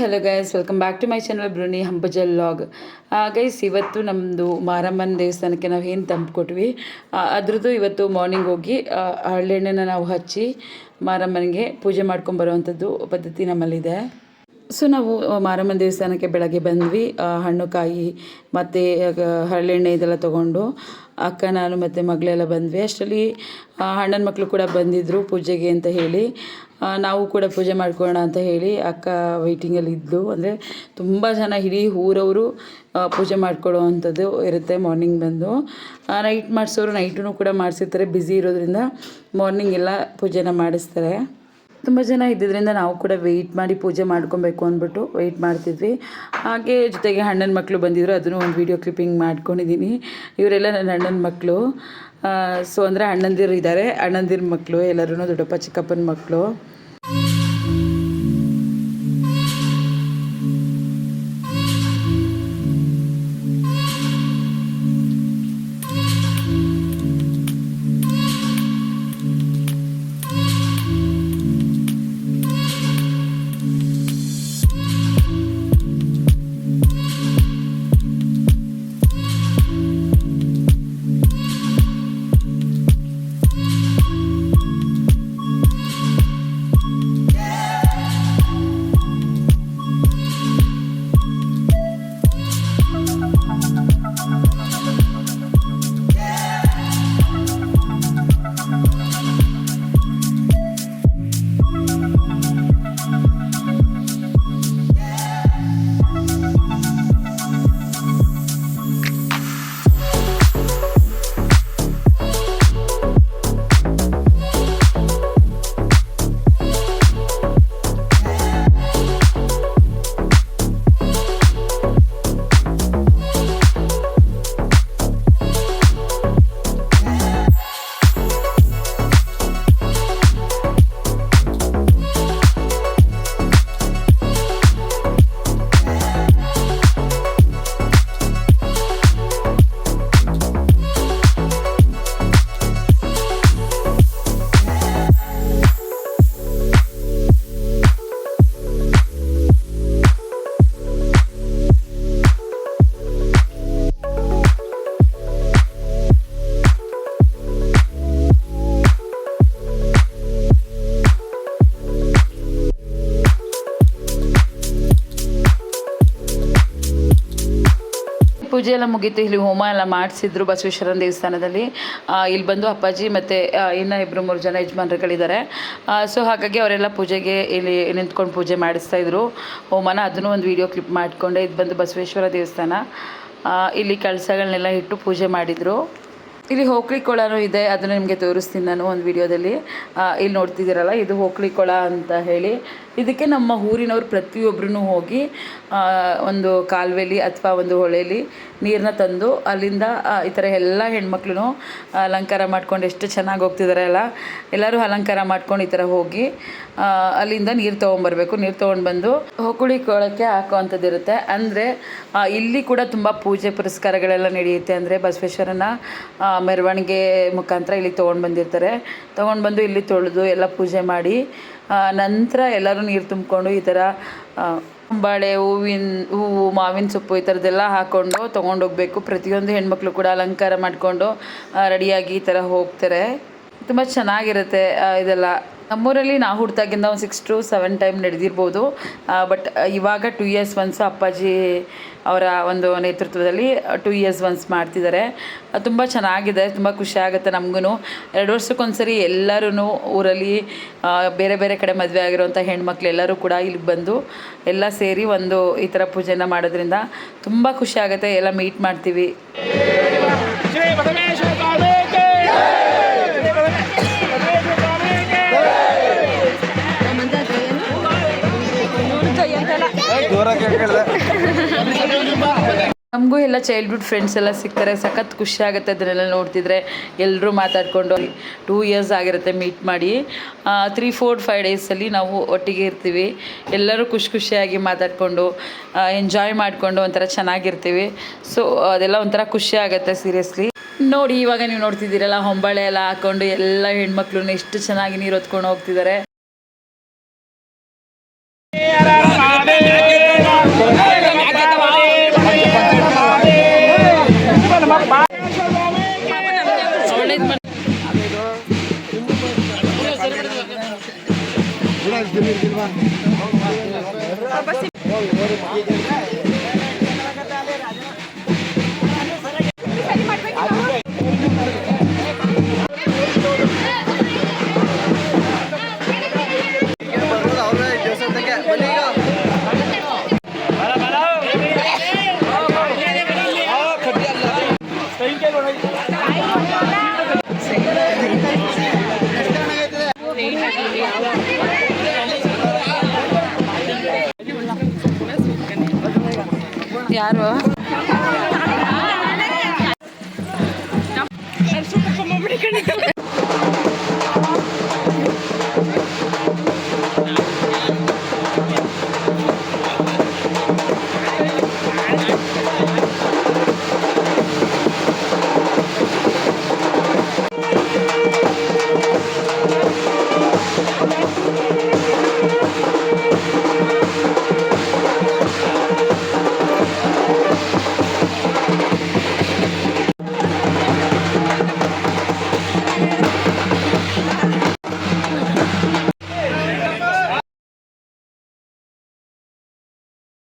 Hello guys welcome back to my channel ಬ್ರುನಿ ಹಂಬಜಲ್ log guys ಇವತ್ತು ನಮ್ಮದು ಮಾರಮ್ಮನ ದೇವಸ್ಥಾನಕ್ಕೆ ನಾವು ಏನು ತಂಪು ಕೊಟ್ವಿ? ಅದ್ರದ್ದು ಇವತ್ತು ಮಾರ್ನಿಂಗ್ ಹೋಗಿ ಹಳ್ಳೆಣ್ಣೆನ ಹರಳೆಣ್ಣೆನ ನಾವು ಹಚ್ಚಿ ಮಾರಮ್ಮನಿಗೆ ಪೂಜೆ ಮಾಡ್ಕೊಂಬರುವಂಥದ್ದು ಪದ್ಧತಿ ನಮ್ಮಲ್ಲಿದೆ. ಸೊ ನಾವು ಮಾರಮ್ಮನ ದೇವಸ್ಥಾನಕ್ಕೆ ಬೆಳಗ್ಗೆ ಬಂದ್ವಿ. ಹಣ್ಣುಕಾಯಿ ಹಣ್ಣು ಕಾಯಿ ಮತ್ತು ಹರಳೆಣ್ಣೆ ಇದೆಲ್ಲ ತೊಗೊಂಡು ಅಕ್ಕ, ನಾನು ಮತ್ತು ಮಗಳೆಲ್ಲ ಬಂದ್ವಿ. ಅಷ್ಟರಲ್ಲಿ ಅಣ್ಣನ ಮಕ್ಕಳು ಕೂಡ ಬಂದಿದ್ದರು ಪೂಜೆಗೆ ಅಂತ ಹೇಳಿ. ನಾವು ಕೂಡ ಪೂಜೆ ಮಾಡ್ಕೊಳ್ಳೋಣ ಅಂತ ಹೇಳಿ ಅಕ್ಕ ವೈಟಿಂಗಲ್ಲಿ ಇದ್ಲು. ಅಂದರೆ ತುಂಬ ಜನ ಇಡೀ ಊರವರು ಪೂಜೆ ಮಾಡ್ಕೊಳ್ಳೋ ಅಂಥದ್ದು ಇರುತ್ತೆ ಮಾರ್ನಿಂಗ್ ಬಂದು. ನೈಟ್ ಮಾಡಿಸೋರು ನೈಟೂ ಕೂಡ ಮಾಡಿಸಿರ್ತಾರೆ. ಬ್ಯುಸಿ ಇರೋದ್ರಿಂದ ಮಾರ್ನಿಂಗ್ ಎಲ್ಲ ಪೂಜೆನ ಮಾಡಿಸ್ತಾರೆ. ತುಂಬ ಜನ ಇದ್ದಿದ್ದರಿಂದ ನಾವು ಕೂಡ ವೆಯ್ಟ್ ಮಾಡಿ ಪೂಜೆ ಮಾಡ್ಕೊಬೇಕು ಅಂದ್ಬಿಟ್ಟು ವೆಯ್ಟ್ ಮಾಡ್ತಿದ್ವಿ. ಹಾಗೆ ಜೊತೆಗೆ ಅಣ್ಣನ ಮಕ್ಕಳು ಬಂದಿದ್ದರು ಅದನ್ನು ಒಂದು ವೀಡಿಯೋ ಕ್ಲಿಪ್ಪಿಂಗ್ ಮಾಡ್ಕೊಂಡಿದ್ದೀನಿ ಇವರೆಲ್ಲ ನನ್ನ ಅಣ್ಣನ ಮಕ್ಕಳು ಸೊ ಅಂದರೆ ಅಣ್ಣಂದಿರು ಇದ್ದಾರೆ ಅಣ್ಣಂದಿರ ಮಕ್ಕಳು ಎಲ್ಲರೂ ದೊಡ್ಡಪ್ಪ, ಚಿಕ್ಕಪ್ಪನ ಮಕ್ಕಳು ಪೂಜೆ ಎಲ್ಲ ಮುಗೀತು. ಇಲ್ಲಿ ಹೋಮ ಎಲ್ಲ ಮಾಡಿಸಿದ್ರು ಬಸವೇಶ್ವರನ ದೇವಸ್ಥಾನದಲ್ಲಿ. ಇಲ್ಲಿ ಬಂದು ಅಪ್ಪಾಜಿ ಮತ್ತು ಇನ್ನೂ ಇಬ್ಬರು ಮೂರು ಜನ ಯಜಮಾನರುಗಳಿದ್ದಾರೆ. ಸೊ ಹಾಗಾಗಿ ಅವರೆಲ್ಲ ಪೂಜೆಗೆ ಇಲ್ಲಿ ನಿಂತ್ಕೊಂಡು ಪೂಜೆ ಮಾಡಿಸ್ತಾ ಇದ್ರು. ಹೋಮನ ಅದನ್ನು ಒಂದು ವೀಡಿಯೋ ಕ್ಲಿಪ್ ಮಾಡಿಕೊಂಡೆ. ಇದು ಬಂದು ಬಸವೇಶ್ವರ ದೇವಸ್ಥಾನ. ಇಲ್ಲಿ ಕಳಸಗಳನ್ನೆಲ್ಲ ಇಟ್ಟು ಪೂಜೆ ಮಾಡಿದರು. ಇಲ್ಲಿ ಹೋಕ್ಳಿ ಕೊಳನೂ ಇದೆ. ಅದನ್ನು ನಿಮಗೆ ತೋರಿಸ್ತೀನಿ ನಾನು ಒಂದು ವಿಡಿಯೋದಲ್ಲಿ. ಇಲ್ಲಿ ನೋಡ್ತಿದ್ದೀರಲ್ಲ, ಇದು ಹೋಕ್ಳಿ ಕೊಳ ಅಂತ ಹೇಳಿ. ಇದಕ್ಕೆ ನಮ್ಮ ಊರಿನವ್ರು ಪ್ರತಿಯೊಬ್ಬರೂ ಹೋಗಿ ಒಂದು ಕಾಲುವೆಲಿ ಅಥವಾ ಒಂದು ಹೊಳೆಯಲ್ಲಿ ನೀರನ್ನ ತಂದು ಅಲ್ಲಿಂದ ಈ ಥರ ಎಲ್ಲ ಹೆಣ್ಮಕ್ಳು ಅಲಂಕಾರ ಮಾಡ್ಕೊಂಡು ಎಷ್ಟು ಚೆನ್ನಾಗಿ ಹೋಗ್ತಿದ್ದಾರೆ ಅಲ್ಲ, ಎಲ್ಲರೂ ಅಲಂಕಾರ ಮಾಡ್ಕೊಂಡು ಈ ಥರ ಹೋಗಿ ಅಲ್ಲಿಂದ ನೀರು ತೊಗೊಂಬರ್ಬೇಕು. ನೀರು ತೊಗೊಂಡು ಬಂದು ಹೊಕುಳಿ ಕೊಳಕ್ಕೆ ಹಾಕೋವಂಥದ್ದು ಇರುತ್ತೆ ಅಂದರೆ ಇಲ್ಲಿ ಕೂಡ ತುಂಬ ಪೂಜೆ ಪುರಸ್ಕಾರಗಳೆಲ್ಲ ನಡೆಯುತ್ತೆ. ಅಂದರೆ ಬಸವೇಶ್ವರನ ಮೆರವಣಿಗೆ ಮುಖಾಂತರ ಇಲ್ಲಿ ತೊಗೊಂಡು ಬಂದಿರ್ತಾರೆ. ತೊಗೊಂಡು ಬಂದು ಇಲ್ಲಿ ತೊಳೆದು ಎಲ್ಲ ಪೂಜೆ ಮಾಡಿ ನಂತರ ಎಲ್ಲರೂ ನೀರು ತುಂಬಿಕೊಂಡು ಈ ಥರ ಬಾಳೆ ಹೂವಿನ, ಹೂವು, ಮಾವಿನ ಸೊಪ್ಪು ಈ ಥರದ್ದೆಲ್ಲ ಹಾಕ್ಕೊಂಡು ತೊಗೊಂಡೋಗ್ಬೇಕು ಪ್ರತಿಯೊಂದು ಹೆಣ್ಮಕ್ಳು ಕೂಡ ಅಲಂಕಾರ ಮಾಡಿಕೊಂಡು ರೆಡಿಯಾಗಿ ಈ ಥರ ಹೋಗ್ತಾರೆ. ತುಂಬ ಚೆನ್ನಾಗಿರುತ್ತೆ ಇದೆಲ್ಲ. ನಮ್ಮೂರಲ್ಲಿ ನಾ ಹುಡ್ತಾಗಿಂದ ಒಂದು ಸಿಕ್ಸ್ ಟು ಸೆವೆನ್ ಟೈಮ್ ನಡೆದಿರ್ಬೋದು. ಬಟ್ ಇವಾಗ ಟೂ ಇಯರ್ಸ್ ಒನ್ಸ್ ಅಪ್ಪಾಜಿ ಅವರ ಒಂದು ನೇತೃತ್ವದಲ್ಲಿ ಟು ಇಯರ್ಸ್ ಒನ್ಸ್ ಮಾಡ್ತಿದ್ದಾರೆ. ತುಂಬ ಚೆನ್ನಾಗಿದೆ, ತುಂಬ ಖುಷಿ ಆಗುತ್ತೆ ನಮಗೂ ಎರಡು ವರ್ಷಕ್ಕೊಂದ್ಸರಿ ಎಲ್ಲರೂ ಊರಲ್ಲಿ ಬೇರೆ ಬೇರೆ ಕಡೆ ಮದುವೆ ಆಗಿರೋಂಥ ಹೆಣ್ಮಕ್ಳು ಎಲ್ಲರೂ ಕೂಡ ಇಲ್ಲಿ ಬಂದು ಎಲ್ಲ ಸೇರಿ ಒಂದು ಈ ಥರ ಪೂಜೆನ ಮಾಡೋದ್ರಿಂದ ತುಂಬ ಖುಷಿ ಆಗುತ್ತೆ. ಎಲ್ಲ ಮೀಟ್ ಮಾಡ್ತೀವಿ. ನಮಗೂ ಎಲ್ಲ ಚೈಲ್ಡ್ಹುಡ್ ಫ್ರೆಂಡ್ಸ್ ಎಲ್ಲ ಸಿಗ್ತಾರೆ ಸಖತ್ ಖುಷಿ ಆಗುತ್ತೆ ಅದನ್ನೆಲ್ಲ ನೋಡ್ತಿದ್ರೆ. ಎಲ್ಲರೂ ಮಾತಾಡಿಕೊಂಡು ಟೂ ಇಯರ್ಸ್ ಆಗಿರುತ್ತೆ ಮೀಟ್ ಮಾಡಿ. ತ್ರೀ ಫೋರ್ ಫೈವ್ ಡೇಸಲ್ಲಿ ನಾವು ಒಟ್ಟಿಗೆ ಇರ್ತೀವಿ. ಎಲ್ಲರೂ ಖುಷಿ ಖುಷಿಯಾಗಿ ಮಾತಾಡಿಕೊಂಡು ಎಂಜಾಯ್ ಮಾಡಿಕೊಂಡು ಒಂಥರ ಚೆನ್ನಾಗಿರ್ತೀವಿ. ಸೊ ಅದೆಲ್ಲ ಒಂಥರ ಖುಷಿ ಆಗುತ್ತೆ ಸೀರಿಯಸ್ಲಿ ನೋಡಿ ಇವಾಗ ನೀವು ನೋಡ್ತಿದ್ದೀರಲ್ಲ ಹೊಂಬಾಳೆ ಎಲ್ಲ ಹಾಕೊಂಡು ಎಲ್ಲ ಹೆಣ್ಮಕ್ಳು ಎಷ್ಟು ಚೆನ್ನಾಗಿ ನೀರು ಹೊತ್ಕೊಂಡು ಹೋಗ್ತಿದ್ದಾರೆ. Terima kasih. ಯಾರು